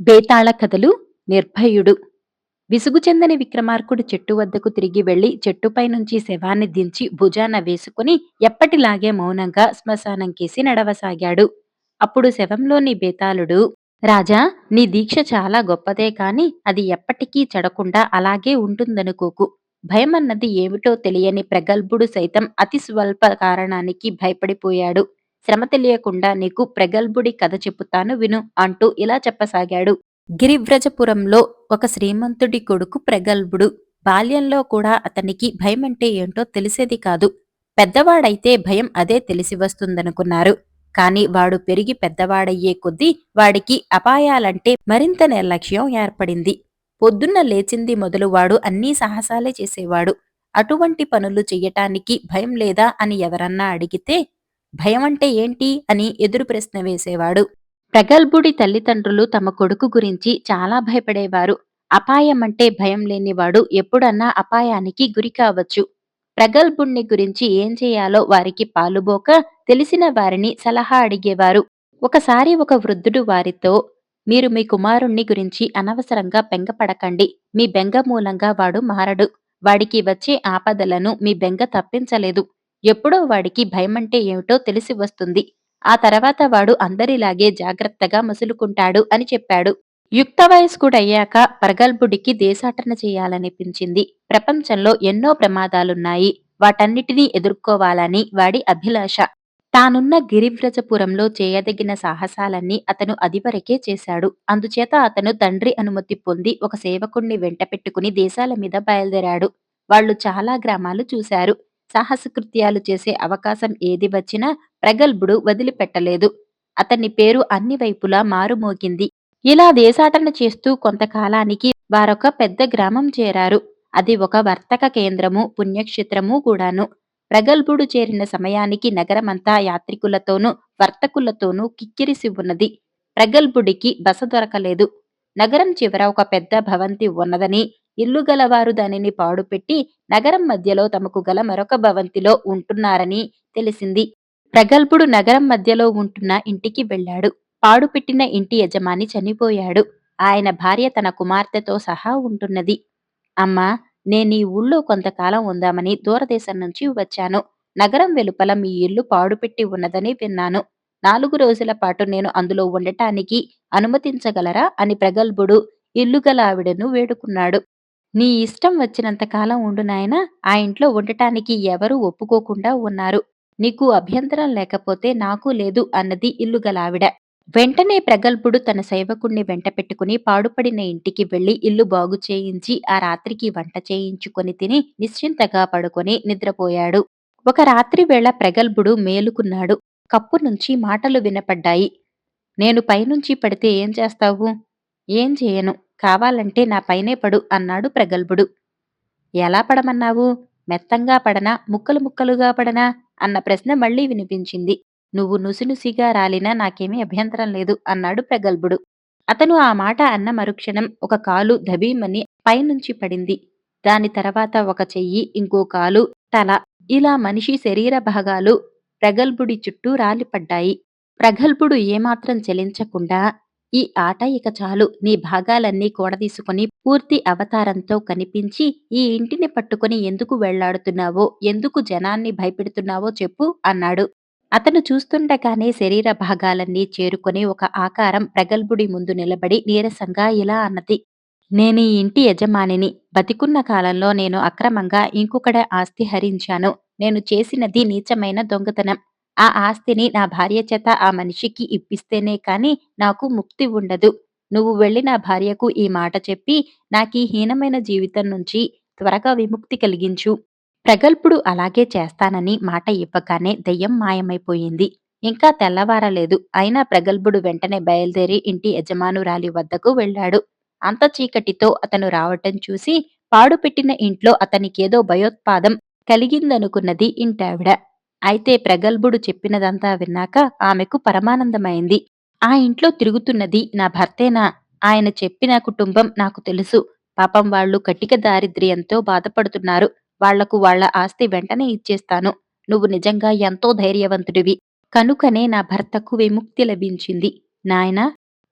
బేతాళ కథలు నిర్భయుడు. విసుగుచెందని విక్రమార్కుడు చెట్టు వద్దకు తిరిగి వెళ్ళి చెట్టుపై నుంచి శవాన్ని దించి భుజాన వేసుకుని ఎప్పటిలాగే మౌనంగా శ్మశానం కేసి నడవసాగాడు. అప్పుడు శవంలోని బేతాళుడు రాజా నీ దీక్ష చాలా గొప్పదే కాని అది ఎప్పటికీ చెడకుండా అలాగే ఉంటుందనుకోకు. భయమన్నది ఏమిటో తెలియని ప్రగల్భుడు సైతం అతి స్వల్ప కారణానికి భయపడిపోయాడు. శ్రమ తెలియకుండా నీకు ప్రగల్భుడి కథ చెప్పుతాను విను అంటూ ఇలా చెప్పసాగాడు. గిరివ్రజపురంలో ఒక శ్రీమంతుడి కొడుకు ప్రగల్భుడు. బాల్యంలో కూడా అతనికి భయమంటే ఏంటో తెలిసేది కాదు. పెద్దవాడైతే భయం అదే తెలిసి వస్తుందనుకున్నారు. కాని వాడు పెరిగి పెద్దవాడయ్యే కొద్దీ వాడికి అపాయాలంటే మరింత నిర్లక్ష్యం ఏర్పడింది. పొద్దున్న లేచింది మొదలు వాడు అన్నీ సాహసాలే చేసేవాడు. అటువంటి పనులు చెయ్యటానికి భయం లేదా అని ఎవరన్నా అడిగితే భయం అంటే ఏంటి అని ఎదురు ప్రశ్న వేసేవాడు. ప్రగల్భుడి తల్లిదండ్రులు తమ కొడుకు గురించి చాలా భయపడేవారు. అపాయం అంటే భయం లేనివాడు ఎప్పుడన్నా అపాయానికి గురి కావచ్చు. ప్రగల్భుణ్ణి గురించి ఏం చేయాలో వారికి పాలుబోక తెలిసిన వారిని సలహా అడిగేవారు. ఒకసారి ఒక వృద్ధుడు వారితో మీరు మీ కుమారుణ్ణి గురించి అనవసరంగా బెంగపడకండి. మీ బెంగ మూలంగా వాడు మారడు. వాడికి వచ్చే ఆపదలను మీ బెంగ తప్పించలేదు. ఎప్పుడో వాడికి భయమంటే ఏమిటో తెలిసి వస్తుంది. ఆ తర్వాత వాడు అందరిలాగే జాగ్రత్తగా మసులుకుంటాడు అని చెప్పాడు. యుక్త వయస్కుడయ్యాక ప్రగల్భుడికి దేశాటన చేయాలనిపించింది. ప్రపంచంలో ఎన్నో ప్రమాదాలున్నాయి. వాటన్నిటినీ ఎదుర్కోవాలని వాడి అభిలాష. తానున్న గిరివ్రజపురంలో చేయదగిన సాహసాలన్నీ అతను అదివరకే చేశాడు. అందుచేత అతను తండ్రి అనుమతి పొంది ఒక సేవకుణ్ణి వెంట పెట్టుకుని దేశాల మీద బయలుదేరాడు. వాళ్ళు చాలా గ్రామాలు చూశారు. సాహసకృత్యాలు చేసే అవకాశం ఏది వచ్చినా ప్రగల్భుడు వదిలిపెట్టలేదు. అతని పేరు అన్ని వైపులా మారుమోగింది. ఇలా దేశాటన చేస్తూ కొంతకాలానికి వారొక పెద్ద గ్రామం చేరారు. అది ఒక వర్తక కేంద్రము పుణ్యక్షేత్రము కూడాను. ప్రగల్భుడు చేరిన సమయానికి నగరమంతా యాత్రికులతోనూ వర్తకులతోనూ కిక్కిరిసి ఉన్నది. ప్రగల్భుడికి బస దొరకలేదు. నగరం చివర ఒక పెద్ద భవంతి ఉన్నదని ఇల్లు గలవారు దానిని పాడుపెట్టి నగరం మధ్యలో తమకు గల మరొక భవంతిలో ఉంటున్నారని తెలిసింది. ప్రగల్భుడు నగరం మధ్యలో ఉంటున్న ఇంటికి వెళ్ళాడు. పాడుపెట్టిన ఇంటి యజమాని చనిపోయాడు. ఆయన భార్య తన కుమార్తెతో సహా ఉంటున్నది. అమ్మా నేను ఈ ఊళ్ళో కొంతకాలం ఉందామని దూరదేశం నుంచి వచ్చాను. నగరం వెలుపల మీ ఇల్లు పాడుపెట్టి ఉన్నదని విన్నాను. నాలుగు రోజుల పాటు నేను అందులో ఉండటానికి అనుమతించగలరా అని ప్రగల్భుడు ఇల్లు గల ఆవిడను వేడుకున్నాడు. నీ ఇష్టం వచ్చినంత కాలం ఉండు నాయనా ఆ ఇంట్లో ఉండటానికి ఎవరూ ఒప్పుకోకుండా ఉన్నారు. నీకు అభ్యంతరం లేకపోతే నాకు లేదు అన్నది ఇల్లు గలావిడ. వెంటనే ప్రగల్భుడు తన సేవకుణ్ణి వెంట పెట్టుకుని పాడుపడిన ఇంటికి వెళ్ళి ఇల్లు బాగు చేయించి ఆ రాత్రికి వంట చేయించుకొని తిని నిశ్చింతగా పడుకొని నిద్రపోయాడు. ఒక రాత్రి వేళ ప్రగల్భుడు మేలుకున్నాడు. కప్పు నుంచి మాటలు వినపడ్డాయి. నేను పైనుంచి పడితే ఏం చేస్తావు? ఏం చేయను. కావాలంటే నా పైనే పడు అన్నాడు ప్రగల్భుడు. ఎలా పడమన్నావు? మెత్తంగా పడనా? ముక్కలు ముక్కలుగా పడనా? అన్న ప్రశ్న మళ్ళీ వినిపించింది. నువ్వు నుసినుసిగా రాలినా నాకేమీ అభ్యంతరం లేదు అన్నాడు ప్రగల్భుడు. అతను ఆ మాట అన్న మరుక్షణం ఒక కాలు ధబీమని పైనుంచి పడింది. దాని తర్వాత ఒక చెయ్యి ఇంకో కాలు తల ఇలా మనిషి శరీర భాగాలు ప్రగల్భుడి చుట్టూ రాలిపడ్డాయి. ప్రగల్భుడు ఏమాత్రం చెలించకుండా ఈ ఆట ఇక చాలు. నీ భాగాలన్నీ కూడదీసుకుని పూర్తి అవతారంతో కనిపించి ఈ ఇంటిని పట్టుకుని ఎందుకు వెళ్ళాడుతున్నావో ఎందుకు జనాన్ని భయపెడుతున్నావో చెప్పు అన్నాడు. అతను చూస్తుండగానే శరీర భాగాలన్నీ చేరుకుని ఒక ఆకారం ప్రగల్భుడి ముందు నిలబడి నీరసంగా ఇలా అన్నది. నేను ఈ ఇంటి యజమానిని. బతికున్న కాలంలో నేను అక్రమంగా ఇంకొకడ ఆస్తి హరించాను. నేను చేసినది నీచమైన దొంగతనం. ఆ ఆస్తిని నా భార్య చేత ఆ మనిషికి ఇప్పిస్తేనే కాని నాకు ముక్తి ఉండదు. నువ్వు వెళ్ళి నా భార్యకు ఈ మాట చెప్పి నాకీ హీనమైన జీవితం నుంచి త్వరగా విముక్తి కలిగించు. ప్రగల్భుడు అలాగే చేస్తానని మాట ఇవ్వగానే దెయ్యం మాయమైపోయింది. ఇంకా తెల్లవారలేదు. అయినా ప్రగల్భుడు వెంటనే బయలుదేరి ఇంటి యజమానురాలి వద్దకు వెళ్ళాడు. అంత చీకటితో అతను రావటం చూసి పాడుపెట్టిన ఇంట్లో అతనికేదో భయోత్పాదం కలిగిందనుకున్నది ఇంటావిడ. అయితే ప్రగల్భుడు చెప్పినదంతా విన్నాక ఆమెకు పరమానందమైంది. ఆ ఇంట్లో తిరుగుతున్నది నా భర్తేనా? ఆయన చెప్పిన కుటుంబం నాకు తెలుసు. పాపం వాళ్ళు కటిక దారిద్ర్యంతో బాధపడుతున్నారు. వాళ్ళకు వాళ్ళ ఆస్తి వెంటనే ఇచ్చేస్తాను. నువ్వు నిజంగా ఎంతో ధైర్యవంతుడివి. కనుకనే నా భర్తకు విముక్తి లభించింది. నాయనా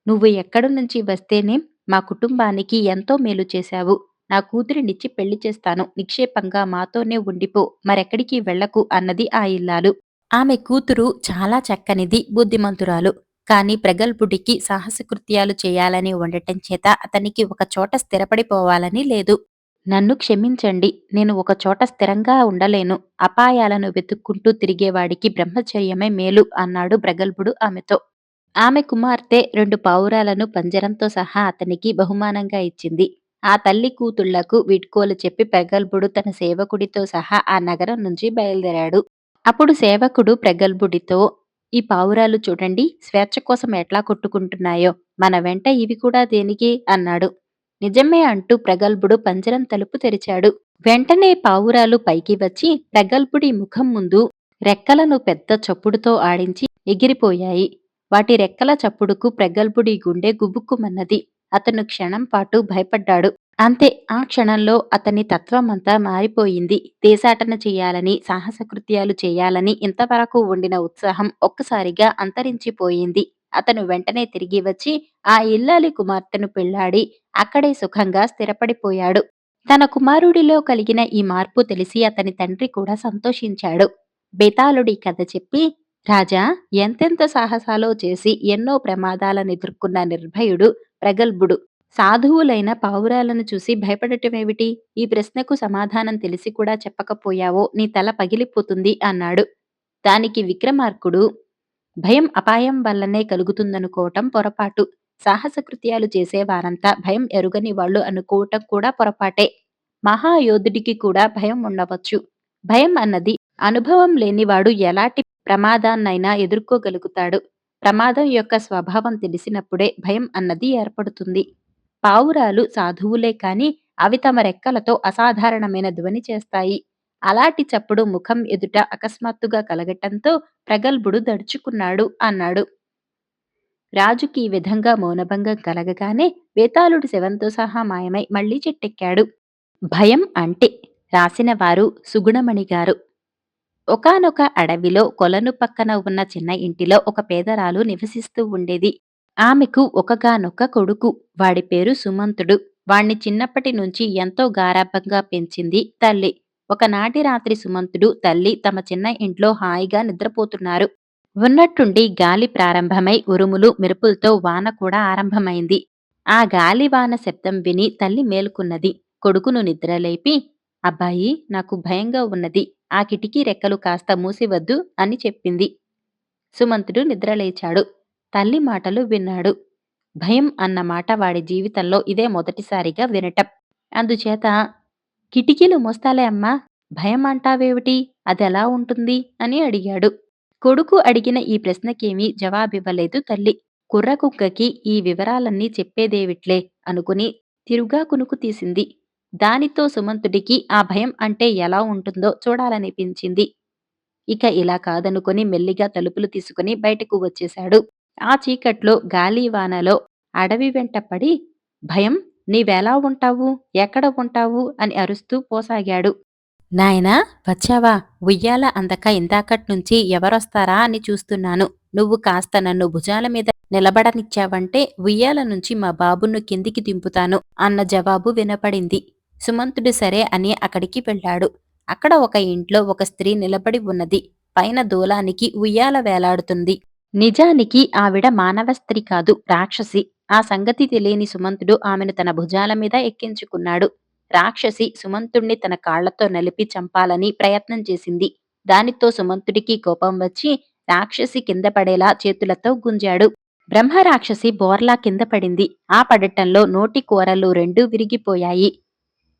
నువ్వు ఎక్కడి నుంచి వస్తేనే మా కుటుంబానికి ఎంతో మేలు చేశావు. నా కూతురినిచ్చి పెళ్ళి చేస్తాను. నిక్షేపంగా మాతోనే ఉండిపో. మరెక్కడికి వెళ్ళకు అన్నది ఆ ఇల్లాలు. ఆమె కూతురు చాలా చక్కనిది బుద్ధిమంతురాలు. కాని ప్రగల్భుడికి సాహసకృత్యాలు చేయాలని ఉండటం చేత అతనికి ఒక చోట స్థిరపడిపోవాలని లేదు. నన్ను క్షమించండి. నేను ఒక చోట స్థిరంగా ఉండలేను. అపాయాలను వెతుక్కుంటూ తిరిగేవాడికి బ్రహ్మచర్యమే మేలు అన్నాడు ప్రగల్భుడు ఆమెతో. ఆమె కుమార్తె రెండు పావురాలను పంజరంతో సహా అతనికి బహుమానంగా ఇచ్చింది. ఆ తల్లి కూతుళ్ళకు వీడ్కోలు చెప్పి ప్రగల్భుడు తన సేవకుడితో సహా ఆ నగరం నుంచి బయలుదేరాడు. అప్పుడు సేవకుడు ప్రగల్భుడితో ఈ పావురాలు చూడండి స్వేచ్ఛ కోసం ఎట్లా కొట్టుకుంటున్నాయో మన వెంట ఇవి కూడా దేనికి అన్నాడు. నిజమే అంటూ ప్రగల్భుడు పంజరం తలుపు తెరిచాడు. వెంటనే పావురాలు పైకి వచ్చి ప్రగల్భుడి ముఖం ముందు రెక్కలను పెద్ద చప్పుడుతో ఆడించి ఎగిరిపోయాయి. వాటి రెక్కల చప్పుడుకు ప్రగల్భుడి గుండె గుబుక్కుమన్నది. అతను క్షణం పాటు భయపడ్డాడు. అంతే ఆ క్షణంలో అతని తత్వమంతా మారిపోయింది. దేశాటన చేయాలని సాహసకృత్యాలు చేయాలని ఇంతవరకు ఉండిన ఉత్సాహం ఒక్కసారిగా అంతరించిపోయింది. అతను వెంటనే తిరిగి వచ్చి ఆ ఇల్లాలి కుమార్తెను పెళ్ళాడి అక్కడే సుఖంగా స్థిరపడిపోయాడు. తన కుమారుడిలో కలిగిన ఈ మార్పు తెలిసి అతని తండ్రి కూడా సంతోషించాడు. బేతాళుడి కథ చెప్పి రాజా ఎంతెంత సాహసాలో చేసి ఎన్నో ప్రమాదాలను ఎదుర్కొన్న నిర్భయుడు ప్రగల్భుడు. సాధువులైన పావురాలను చూసి భయపడటమేమిటి? ఈ ప్రశ్నకు సమాధానం తెలిసి కూడా చెప్పకపోయావో? నీ తల పగిలిపోతుంది అన్నాడు. దానికి విక్రమార్కుడు భయం అపాయం వల్లనే కలుగుతుందనుకోవటం పొరపాటు. సాహసకృత్యాలు చేసేవారంతా భయం ఎరుగని వాళ్ళు అనుకోవటం కూడా పొరపాటే. మహాయోధుడికి కూడా భయం ఉండవచ్చు. భయం అన్నది అనుభవం లేనివాడు ఎలాంటి ప్రమాదాన్నైనా ఎదుర్కోగలుగుతాడు. ప్రమాదం యొక్క స్వభావం తెలిసినప్పుడే భయం అన్నది ఏర్పడుతుంది. పావురాలు సాధువులే కాని అవి తమ రెక్కలతో అసాధారణమైన ధ్వని చేస్తాయి. అలాంటి చప్పుడు ముఖం ఎదుట అకస్మాత్తుగా కలగటంతో ప్రగల్భుడు దడుచుకున్నాడు అన్నాడు. రాజుకి ఈ విధంగా మౌనభంగం కలగగానే వేతాళుడు శవంతో సహా మాయమై మళ్ళీ చెట్టెక్కాడు. భయం అంటే రాసిన వారు సుగుణమణి గారు ఒకానొక అడవిలో కొలను పక్కన ఉన్న చిన్న ఇంటిలో ఒక పేదరాలు నివసిస్తూ ఉండేది. ఆమెకు ఒకగానొక్క కొడుకు. వాడి పేరు సుమంతుడు. వాణ్ణి చిన్నప్పటి నుంచి ఎంతో గారాభంగా పెంచింది తల్లి. ఒకనాటి రాత్రి సుమంతుడు తల్లి తమ చిన్న ఇంట్లో హాయిగా నిద్రపోతున్నారు. ఉన్నట్టుండి గాలి ప్రారంభమై ఉరుములు మెరుపులతో వాన కూడా ఆరంభమైంది. ఆ గాలి వాన శబ్దం విని తల్లి మేలుకున్నది. కొడుకును నిద్రలేపి అబ్బాయి నాకు భయంగా ఉన్నది. ఆ కిటికీ రెక్కలు కాస్త మూసివద్దు అని చెప్పింది. సుమంతుడు నిద్రలేచాడు. తల్లి మాటలు విన్నాడు. భయం అన్న మాట వాడి జీవితంలో ఇదే మొదటిసారిగా వినటం. అందుచేత కిటికీలు మోస్తాలే అమ్మా భయం అంటావేమిటి? అదెలా ఉంటుంది? అని అడిగాడు. కొడుకు అడిగిన ఈ ప్రశ్నకేమీ జవాబివ్వలేదు తల్లి. కుర్ర కుక్కకి ఈ వివరాలన్నీ చెప్పేదేవిట్లే అనుకుని తిరుగా కునుకు తీసింది. దానితో సుమంతుడికి ఆ భయం అంటే ఎలా ఉంటుందో చూడాలనిపించింది. ఇక ఇలా కాదనుకొని మెల్లిగా తలుపులు తీసుకుని బయటకు వచ్చేశాడు. ఆ చీకట్లో గాలివానలో అడవి వెంట పడి భయం నీవెలా ఉంటావు? ఎక్కడ ఉంటావు? అని అరుస్తూ పోసాగాడు. నాయనా వచ్చావా? ఉయ్యాల అందక ఇందాకట్నుంచి ఎవరొస్తారా? అని చూస్తున్నాను. నువ్వు కాస్త నన్ను భుజాల మీద నిలబడనిచ్చావంటే ఉయ్యాల నుంచి మా బాబును కిందికి దింపుతాను అన్న జవాబు వినపడింది. సుమంతుడు సరే అని అక్కడికి వెళ్ళాడు. అక్కడ ఒక ఇంట్లో ఒక స్త్రీ నిలబడి ఉన్నది. పైన దూలానికి ఉయ్యాల వేలాడుతుంది. నిజానికి ఆవిడ మానవ స్త్రీ కాదు రాక్షసి. ఆ సంగతి తెలియని సుమంతుడు ఆమెను తన భుజాల మీద ఎక్కించుకున్నాడు. రాక్షసి సుమంతుణ్ణి తన కాళ్ళతో నలిపి చంపాలని ప్రయత్నం చేసింది. దానితో సుమంతుడికి కోపం వచ్చి రాక్షసి కింద పడేలా చేతులతో గుంజాడు. బ్రహ్మ రాక్షసి బోర్లా కింద పడింది. ఆ పడటంలో నోటి కూరలు రెండూ విరిగిపోయాయి.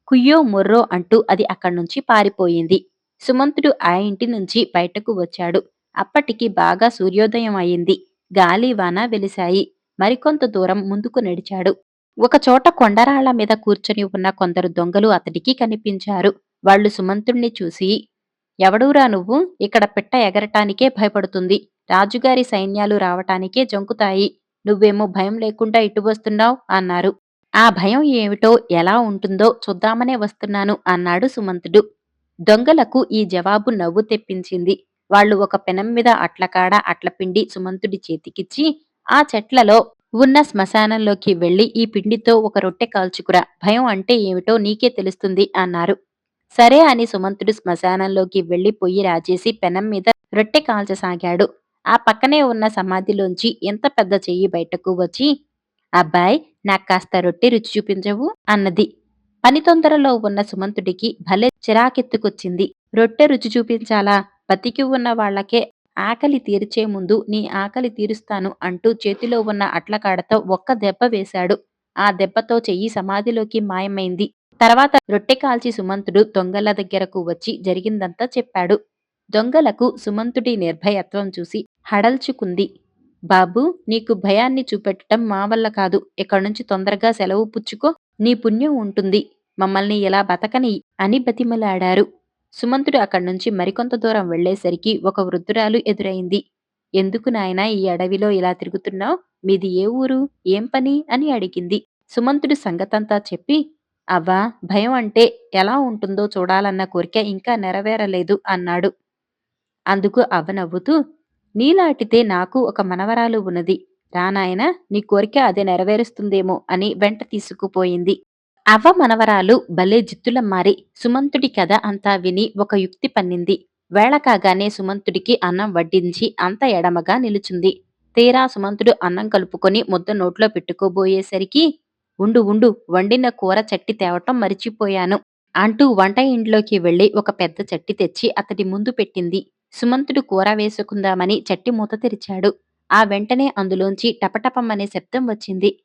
కుయ్యో ముర్రో అంటూ అది అక్కడి నుంచి పారిపోయింది. సుమంతుడు ఆ ఇంటి నుంచి బయటకు వచ్చాడు. అప్పటికి బాగా సూర్యోదయం అయింది. గాలి వాన వెలిశాయి. మరికొంత దూరం ముందుకు నడిచాడు. ఒకచోట కొండరాళ్ళ మీద కూర్చొని ఉన్న కొందరు దొంగలు అతడికి కనిపించారు. వాళ్ళు సుమంతుణ్ణి చూసి ఎవడూరా నువ్వు? ఇక్కడ పిట్ట ఎగరటానికే భయపడుతుంది. రాజుగారి సైన్యాలు రావటానికే జంకుతాయి. నువ్వేమో భయం లేకుండా ఇటు వస్తున్నావు అన్నారు. ఆ భయం ఏమిటో ఎలా ఉంటుందో చూద్దామనే వస్తున్నాను అన్నాడు సుమంతుడు. దొంగలకు ఈ జవాబు నవ్వు తెప్పించింది. వాళ్ళు ఒక పెనం మీద అట్లకాడ అట్లపిండి సుమంతుడి చేతికిచ్చి ఆ చెట్లలో ఉన్న శ్మశానంలోకి వెళ్ళి ఈ పిండితో ఒక రొట్టె కాల్చుకురా భయం అంటే ఏమిటో నీకే తెలుస్తుంది అన్నారు. సరే అని సుమంతుడు శ్మశానంలోకి వెళ్ళి పొయ్యి రాజేసి పెనం మీద రొట్టె కాల్చసాగాడు. ఆ పక్కనే ఉన్న సమాధిలోంచి ఎంత పెద్ద చెయ్యి బయటకు వచ్చి అబ్బాయ్ నాకు కాస్త రొట్టె రుచి చూపించవు అన్నది. పని తొందరలో ఉన్న సుమంతుడికి భలే చిరాకెత్తుకొచ్చింది. రొట్టె రుచి చూపించాలా? బతికి ఉన్న వాళ్ళకే ఆకలి తీర్చే ముందు నీ ఆకలి తీరుస్తాను అంటూ చేతిలో ఉన్న అట్లకాడతో ఒక్క దెబ్బ వేశాడు. ఆ దెబ్బతో చెయ్యి సమాధిలోకి మాయమైంది. తర్వాత రొట్టె కాల్చి సుమంతుడు దొంగల దగ్గరకు వచ్చి జరిగిందంతా చెప్పాడు. దొంగలకు సుమంతుడి నిర్భయత్వం చూసి హడల్చుకుంది. బాబు నీకు భయాన్ని చూపెట్టడం మా వల్ల కాదు. ఇక్కడి నుంచి తొందరగా సెలవు పుచ్చుకో. నీ పుణ్యం ఉంటుంది. మమ్మల్ని ఇలా బతకని? అని బతిమలాడారు. సుమంతుడు అక్కడి నుంచి మరికొంత దూరం వెళ్ళేసరికి ఒక వృద్ధురాలు ఎదురైంది. ఎందుకు నాయనా ఈ అడవిలో ఇలా తిరుగుతున్నావు? మీది ఏ ఊరు? ఏం పని? అని అడిగింది. సుమంతుడు సంగతంతా చెప్పి అవ్వా భయం అంటే ఎలా ఉంటుందో చూడాలన్న కోరిక ఇంకా నెరవేరలేదు అన్నాడు. అందుకు అవ్వ నవ్వుతూ నీలాటితే నాకు ఒక మనవరాలు ఉన్నది. రానాయన నీ కోరిక అదే నెరవేరుస్తుందేమో అని వెంట తీసుకుపోయింది. అవ్వ మనవరాలు భలే జిత్తుల మారి సుమంతుడి కథ అంతా విని ఒక యుక్తి పన్నింది. వేళ కాగానే సుమంతుడికి అన్నం వడ్డించి అంత ఎడమగా నిలుచుంది. తీరా సుమంతుడు అన్నం కలుపుకొని ముద్ద నోట్లో పెట్టుకోబోయేసరికి ఉండు ఉండు వండిన కూర చట్టి తేవటం మరిచిపోయాను అంటూ వంట ఇంట్లోకి వెళ్ళి ఒక పెద్ద చట్టి తెచ్చి అతడి ముందు పెట్టింది. సుమంతుడు కూర వేసుకుందామని చట్టి మూత తెరిచాడు. ఆ వెంటనే అందులోంచి టపటపమ్మనే శబ్దం వచ్చింది.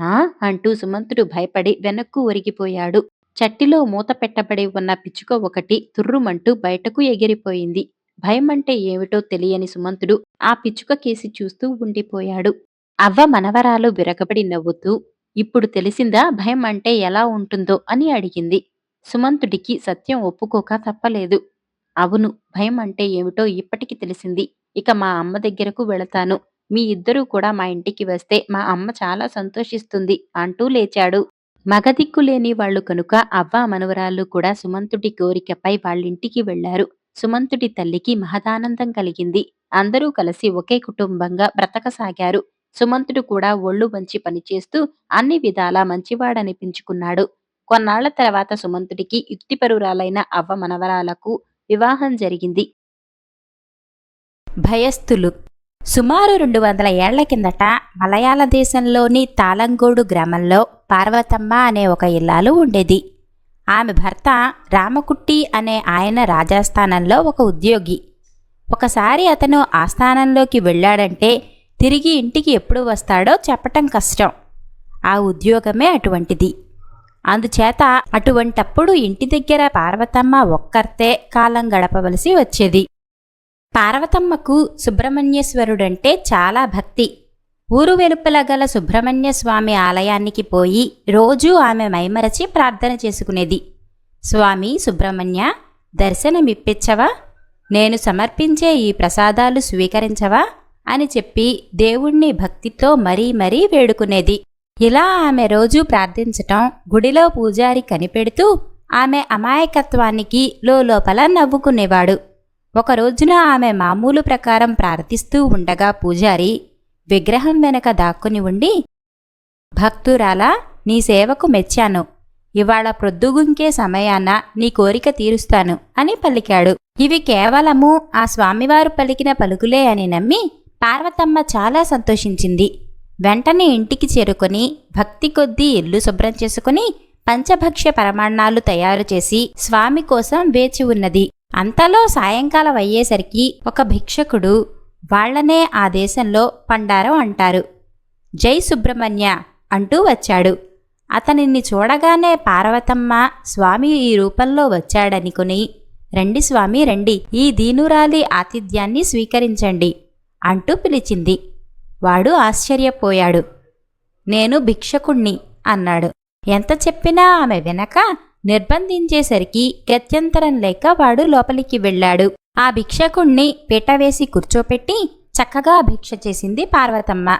ఆ? అంటూ సుమంతుడు భయపడి వెనక్కు ఒరిగిపోయాడు. చట్టిలో మూత పెట్టబడి ఉన్న పిచ్చుక ఒకటి తుర్రుమంటూ బయటకు ఎగిరిపోయింది. భయమంటే ఏమిటో తెలియని సుమంతుడు ఆ పిచ్చుక కేసి చూస్తూ ఉండిపోయాడు. అవ్వ మనవరాలు విరగబడి నవ్వుతూ ఇప్పుడు తెలిసిందా భయం అంటే ఎలా ఉంటుందో? అని అడిగింది. సుమంతుడికి సత్యం ఒప్పుకోక తప్పలేదు. అవును. భయం అంటే ఏమిటో ఇప్పటికి తెలిసింది. ఇక మా అమ్మ దగ్గరకు వెళతాను. మీ ఇద్దరూ కూడా మా ఇంటికి వస్తే మా అమ్మ చాలా సంతోషిస్తుంది అంటూ లేచాడు. మగదిక్కు లేని వాళ్ళు కనుక అవ్వ మనవరాళ్ళు కూడా సుమంతుడి కోరికపై వాళ్ళింటికి వెళ్ళారు. సుమంతుడి తల్లికి మహదానందం కలిగింది. అందరూ కలిసి ఒకే కుటుంబంగా బ్రతకసాగారు. సుమంతుడు కూడా ఒళ్ళు వంచి పనిచేస్తూ అన్ని విధాలా మంచివాడనిపించుకున్నాడు. కొన్నాళ్ళ తర్వాత సుమంతుడికి యుక్తిపరురాలైన అవ్వ మనవరాలకు వివాహం జరిగింది. భయస్థులు. సుమారు రెండు వందల ఏళ్ళ కిందట మలయాళ దేశంలోని తాళంగోడు గ్రామంలో పార్వతమ్మ అనే ఒక ఇల్లాలు ఉండేది. ఆమె భర్త రామకుట్టి అనే ఆయన రాజాస్థానంలో ఒక ఉద్యోగి. ఒకసారి అతను ఆస్థానంలోకి వెళ్ళాడంటే తిరిగి ఇంటికి ఎప్పుడు వస్తాడో చెప్పటం కష్టం. ఆ ఉద్యోగమే అటువంటిది. అందుచేత అటువంటప్పుడు ఇంటి దగ్గర పార్వతమ్మ ఒక్కర్తే కాలం గడపవలసి వచ్చేది. పార్వతమ్మకు సుబ్రహ్మణ్యేశ్వరుడంటే చాలా భక్తి. ఊరు వెలుపల గల సుబ్రహ్మణ్య స్వామి ఆలయానికి పోయి రోజూ ఆమె మైమరచి ప్రార్థన చేసుకునేది. స్వామి సుబ్రహ్మణ్య దర్శనమిప్పించవా? నేను సమర్పించే ఈ ప్రసాదాలు స్వీకరించవా? అని చెప్పి దేవుణ్ణి భక్తితో మరీ మరీ వేడుకునేది. ఇలా ఆమె రోజూ ప్రార్థించటం గుడిలో పూజారి కనిపెడుతూ ఆమె అమాయకత్వానికి లోపల నవ్వుకునేవాడు. ఒక రోజున ఆమె మామూలు ప్రకారం ప్రార్థిస్తూ ఉండగా పూజారి విగ్రహం వెనక దాక్కుని ఉండి భక్తురాలా నీ సేవకు మెచ్చాను. ఇవాళ ప్రొద్దుగుంకే సమయాన నీ కోరిక తీరుస్తాను అని పలికాడు. ఇవి కేవలము ఆ స్వామివారు పలికిన పలుకులే అని నమ్మి పార్వతమ్మ చాలా సంతోషించింది. వెంటనే ఇంటికి చేరుకొని భక్తి కొద్దీ ఇల్లు శుభ్రం చేసుకుని పంచభక్ష్య పరమాణాలు తయారు చేసి స్వామి కోసం వేచి ఉన్నది. అంతలో సాయంకాలం అయ్యేసరికి ఒక భిక్షకుడు వాళ్ళనే ఆ దేశంలో పండారం అంటారు. జై సుబ్రహ్మణ్య అంటూ వచ్చాడు. అతనిని చూడగానే పార్వతమ్మ స్వామి ఈ రూపంలో వచ్చాడనుకుని రండి స్వామి రండి ఈ దీనురాలి ఆతిథ్యాన్ని స్వీకరించండి అంటూ పిలిచింది. వాడు ఆశ్చర్యపోయాడు. నేను భిక్షకుణ్ణి అన్నాడు. ఎంత చెప్పినా ఆమె వెనక నిర్బంధించేసరికి గత్యంతరం లేక వాడు లోపలికి వెళ్ళాడు. ఆ భిక్షకుణ్ణి పీటవేసి కూర్చోపెట్టి చక్కగా భిక్ష చేసింది పార్వతమ్మ.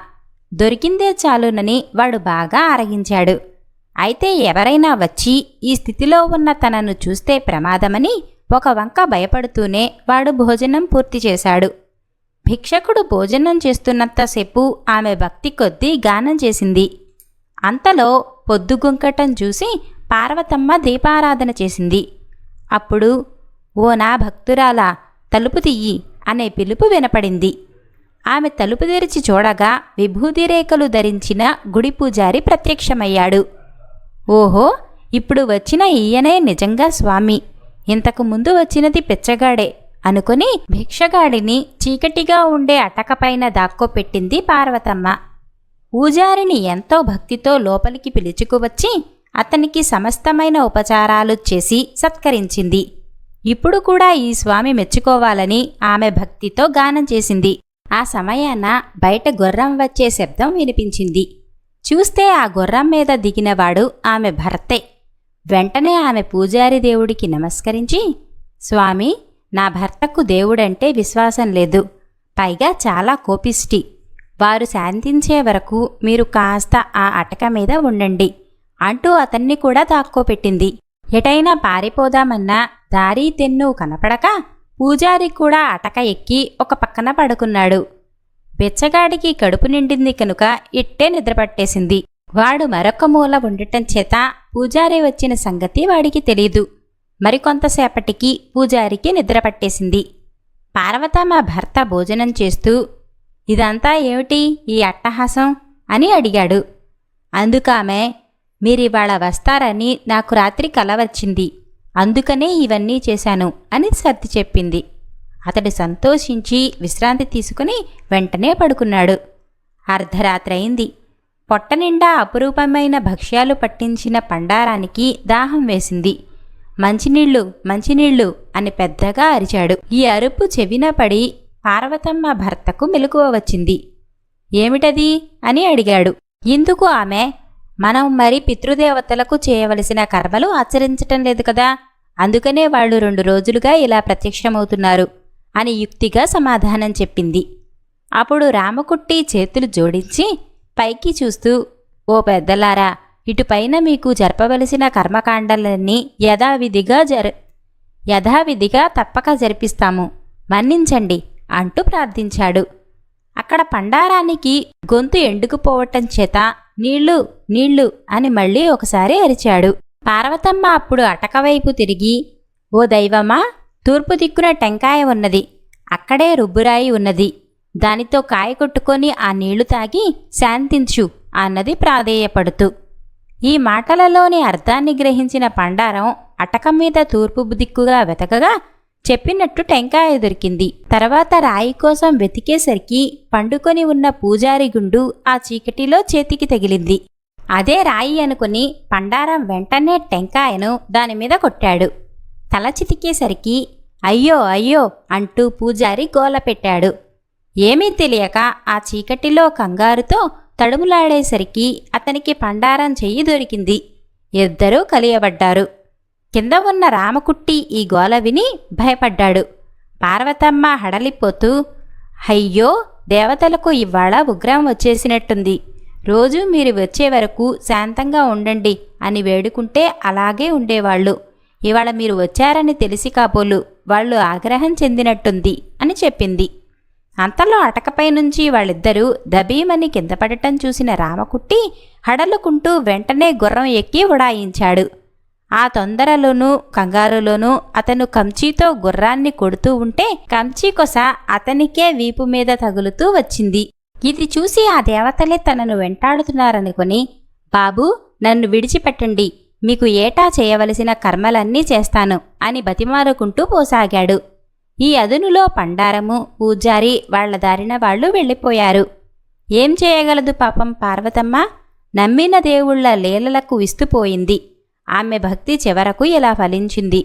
దొరికిందే చాలునని వాడు బాగా ఆరగించాడు. అయితే ఎవరైనా వచ్చి ఈ స్థితిలో ఉన్న తనను చూస్తే ప్రమాదమని ఒక వంక భయపడుతూనే వాడు భోజనం పూర్తి చేశాడు. భిక్షకుడు భోజనం చేస్తున్నంతసేపు ఆమె భక్తి కొద్దీ గానం చేసింది. అంతలో పొద్దుగుంకటం చూసి పార్వతమ్మ దీపారాధన చేసింది. అప్పుడు ఓ నా భక్తురాలా తలుపు తీయి అనే పిలుపు వినపడింది. ఆమె తలుపు తెరిచి చూడగా విభూతిరేఖలు ధరించిన గుడి పూజారి ప్రత్యక్షమయ్యాడు. ఓహో ఇప్పుడు వచ్చిన ఈయనే నిజంగా స్వామి. ఇంతకు ముందు వచ్చినది పిచ్చగాడే. అనుకుని భిక్షగాడిని చీకటిగా ఉండే అటకపైన దాక్కోపెట్టింది పార్వతమ్మ. పూజారిని ఎంతో భక్తితో లోపలికి పిలుచుకువచ్చి అతనికి సమస్తమైన ఉపచారాలు చేసి సత్కరించింది. ఇప్పుడు కూడా ఈ స్వామి మెచ్చుకోవాలని ఆమె భక్తితో గానం చేసింది. ఆ సమయాన బయట గుర్రం వచ్చే శబ్దం వినిపించింది. చూస్తే ఆ గుర్రం మీద దిగినవాడు ఆమె భర్తే. వెంటనే ఆమె పూజారి దేవుడికి నమస్కరించి స్వామి నా భర్తకు దేవుడంటే విశ్వాసం లేదు. పైగా చాలా కోపిష్టి. వారు శాంతించే వరకు మీరు కాస్త ఆ అటక మీద ఉండండి అంటూ అతన్ని కూడా దాక్కోపెట్టింది. ఎటైనా పారిపోదామన్నా దారి తెన్ను కనపడక పూజారి కూడా అటక ఎక్కి ఒక పక్కన పడుకున్నాడు. బెచ్చగాడికి కడుపు నిండింది కనుక ఇట్టే నిద్రపట్టేసింది. వాడు మరొక మూల ఉండటం చేత పూజారి వచ్చిన సంగతి వాడికి తెలీదు. మరికొంతసేపటికి పూజారికి నిద్ర పట్టేసింది పార్వతమ్మ భర్త భోజనం చేస్తూ ఇదంతా ఏమిటి ఈ అట్టహాసం? అని అడిగాడు. అందుకామె మీరివాళ వస్తారని నాకు రాత్రి కల వచ్చింది. అందుకనే ఇవన్నీ చేశాను అని సర్ది చెప్పింది. అతడు సంతోషించి విశ్రాంతి తీసుకుని వెంటనే పడుకున్నాడు. అర్ధరాత్రయింది. పొట్ట నిండా అపురూపమైన భక్ష్యాలు పట్టించిన పండారానికి దాహం వేసింది. మంచినీళ్ళు మంచినీళ్ళు అని పెద్దగా అరిచాడు. ఈ అరుపు చెవిన పడి పార్వతమ్మ భర్తకు మెలకువ వచ్చింది. ఏమిటది? అని అడిగాడు. ఇందుకు ఆమె మనం మరి పితృదేవతలకు చేయవలసిన కర్మలు ఆచరించటం లేదు కదా? అందుకనే వాళ్ళు రెండు రోజులుగా ఇలా ప్రత్యక్షమవుతున్నారు అని యుక్తిగా సమాధానం చెప్పింది. అప్పుడు రామకుట్టి చేతులు జోడించి పైకి చూస్తూ ఓ పెద్దలారా ఇటుపైన మీకు జరపవలసిన కర్మకాండాలన్నీ యథావిధిగా జర యథావిధిగా తప్పక జరిపిస్తాము. మన్నించండి అంటూ ప్రార్థించాడు. అక్కడ పండారానికి గొంతు ఎండుకుపోవటం చేత నీళ్ళు నీళ్ళు అని మళ్ళీ ఒకసారి అరిచాడు. పార్వతమ్మ అప్పుడు అటకవైపు తిరిగి ఓ దైవమా తూర్పు దిక్కున టెంకాయ ఉన్నది. అక్కడే రుబ్బురాయి ఉన్నది. దానితో కాయ కొట్టుకొని ఆ నీళ్ళు తాగి శాంతించు అన్నది ప్రాధేయపడుతూ ఈ మాటలలోని అర్థాన్ని గ్రహించిన పండారం అటక మీద తూర్పు దిక్కుగా వెతకగా చెప్పినట్టు టెంకాయ దొరికింది. తర్వాత రాయి కోసం వెతికేసరికి పండుకొని ఉన్న పూజారి గుండు ఆ చీకటిలో చేతికి తగిలింది. అదే రాయి అనుకుని పండారం వెంటనే టెంకాయను దానిమీద కొట్టాడు. తల చితికేసరికి అయ్యో అయ్యో అంటూ పూజారి గోల పెట్టాడు. ఏమీ తెలియక ఆ చీకటిలో కంగారుతో తడుములాడేసరికి అతనికి పండారం చెయ్యి దొరికింది. ఇద్దరూ కలియబడ్డారు. కింద ఉన్న రామకుట్టి ఈ గోల విని భయపడ్డాడు. పార్వతమ్మ హడలిపోతూ అయ్యో దేవతలకు ఇవాళ ఉగ్రం వచ్చేసినట్టుంది. రోజు మీరు వచ్చే వరకు శాంతంగా ఉండండి అని వేడుకుంటే అలాగే ఉండేవాళ్ళు. ఇవాళ మీరు వచ్చారని తెలిసి కాబోలు వాళ్ళు ఆగ్రహం చెందినట్టుంది అని చెప్పింది. అంతలో అటకపై నుంచి వాళ్ళిద్దరూ దబీమని కింద పడటం చూసిన రామకుట్టి హడలుకుంటూ వెంటనే గుర్రం ఎక్కి ఉడాయించాడు. ఆ తొందరలోనూ కంగారులోనూ అతను కంచీతో గుర్రాన్ని కొడుతూ ఉంటే కంచీ కొస అతనికే వీపు మీద తగులుతూ వచ్చింది. ఇది చూసి ఆ దేవతలే తనను వెంటాడుతున్నారనుకుని బాబూ నన్ను విడిచిపెట్టండి. మీకు ఏటా చేయవలసిన కర్మలన్నీ చేస్తాను అని బతిమాలుకుంటూ పోసాగాడు. ఈ అదునులో పండారము పూజారి వాళ్ళ దారిన వాళ్ళు వెళ్ళిపోయారు. ఏం చేయగలదు పాపం పార్వతమ్మ? నమ్మిన దేవుళ్ళ లీలలకు విస్తుపోయింది. ఆమె భక్తి చివరకు ఇలా ఫలించింది.